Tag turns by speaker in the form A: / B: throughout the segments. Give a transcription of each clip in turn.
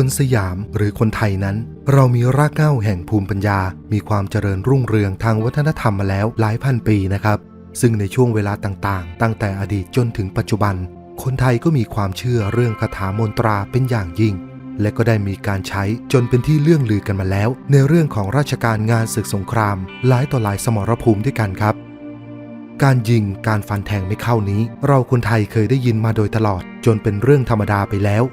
A: คนสยามหรือคนไทยนั้น เรามีรากเหง้าแห่งภูมิปัญญา มีความเจริญรุ่งเรืองทางวัฒนธรรมมาแล้วหลายพันปีนะครับ ซึ่งในช่วงเวลาต่างๆ ตั้งแต่อดีตจนถึงปัจจุบัน คนไทยก็มีความเชื่อเรื่องคาถามนตราเป็นอย่างยิ่ง และก็ได้มีการใช้จนเป็นที่เลื่องลือกันมาแล้ว ในเรื่องของราชการงานศึกสงคราม หลายต่อหลายสมรภูมิด้วยกันครับ การยิงการฟันแทงไม่เข้านี้ เราคนไทยเคยได้ยินมาโดยตลอด จนเป็นเรื่องธรรมดาไปแล้ว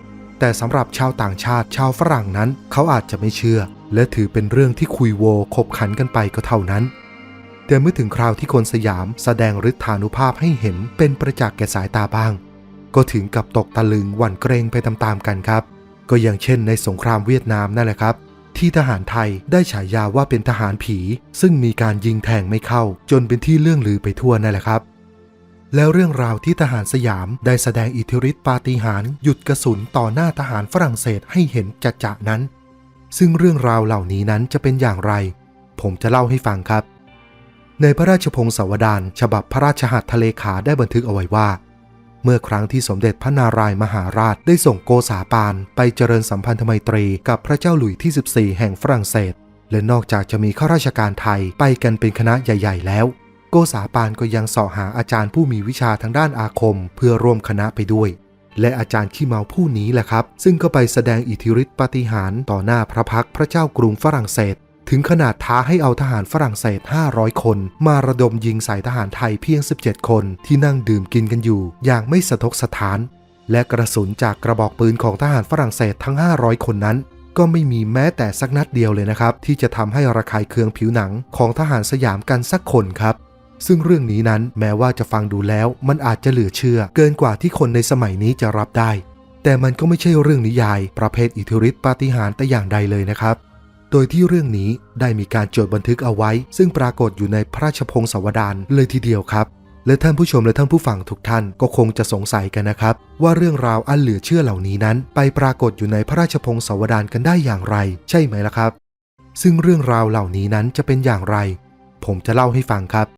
A: แต่สำหรับชาวต่างชาติชาวฝรั่งนั้น เขาอาจจะไม่เชื่อ และถือเป็นเรื่องที่คุยโวขบขันกันไปก็เท่านั้น แต่เมื่อถึงคราวที่คนสยามแสดงฤทธานุภาพให้เห็นเป็นประจักษ์แก่สายตาบ้าง ก็ถึงกับตกตะลึงหวั่นเกรงไปตามๆกันครับ ก็อย่างเช่นในสงครามเวียดนามนั่นแหละครับที่ทหารไทยได้ฉายาว่าเป็นทหารผี ซึ่งมีการยิงแทงไม่เข้า จนเป็นที่เลื่องลือไปทั่วนั่นแหละครับ แล้วเรื่องราวที่ทหารสยามได้แสดงอิทธิฤทธิปาฏิหาริย์หยุดกระสุนต่อหน้าทหารฝรั่งเศสให้เห็นจะจะนั้น ซึ่งเรื่องราวเหล่านี้นั้นจะเป็นอย่างไร ผมจะเล่าให้ฟังครับ ในพระราชพงศาวดารฉบับพระราชหัตถเลขาได้บันทึกเอาไว้ว่า เมื่อครั้งที่สมเด็จพระนารายมหาราชได้ส่งโกษาปานไปเจริญสัมพันธไมตรีกับพระเจ้าหลุยที่ 14 แห่งฝรั่งเศสและนอกจากจะมีข้าราชการไทยไปกันเป็นคณะใหญ่ ๆ แล้ว โกษาปานก็ยังเสาะหาอาจารย์ผู้มีวิชาทางด้านอาคม เพื่อร่วมคณะไปด้วย และอาจารย์ขี้เมาผู้นี้แหละครับ ซึ่งก็ไปแสดงอิทธิฤทธิปาฏิหาริย์ต่อหน้าพระพักพระเจ้ากรุงฝรั่งเศส ถึงขนาดท้าให้เอาทหารฝรั่งเศส 500 คน มาระดมยิงใส่ทหารไทยเพียง 17 คนที่นั่งดื่มกินกันอยู่ อย่างไม่สะทกสถาน และกระสุนจากกระบอกปืนของทหารฝรั่งเศสทั้ง 500 คนนั้นก็ไม่มีแม้แต่สักนัดเดียวเลยนะครับ ที่จะทำให้ระคายเคืองผิวหนังของทหารสยามกันสักคนครับ ซึ่งเรื่องนี้นั้นแม้ว่าจะฟังดูแล้วมันอาจจะเหลือเชื่อ เกินกว่าที่คนในสมัยนี้จะรับได้ แต่มันก็ไม่ใช่เรื่องนิยาย ประเภทอิทธิฤทธิปาฏิหาริย์แต่อย่างใดเลยนะครับ โดยที่เรื่องนี้ได้มีการจดบันทึกเอาไว้ ซึ่งปรากฏอยู่ในพระราชพงศาวดารเลยทีเดียวครับและท่านผู้ชมและท่านผู้ฟังทุกท่านก็คงจะสงสัยกันนะครับ ว่าเรื่องราวอันเหลือเชื่อเหล่านี้นั้น ไปปรากฏอยู่ในพระราชพงศาวดารกันได้อย่างไร ใช่ไหมล่ะครับ ซึ่งเรื่องราวเหล่านี้นั้นจะเป็นอย่างไร ผมจะเล่าให้ฟังครับ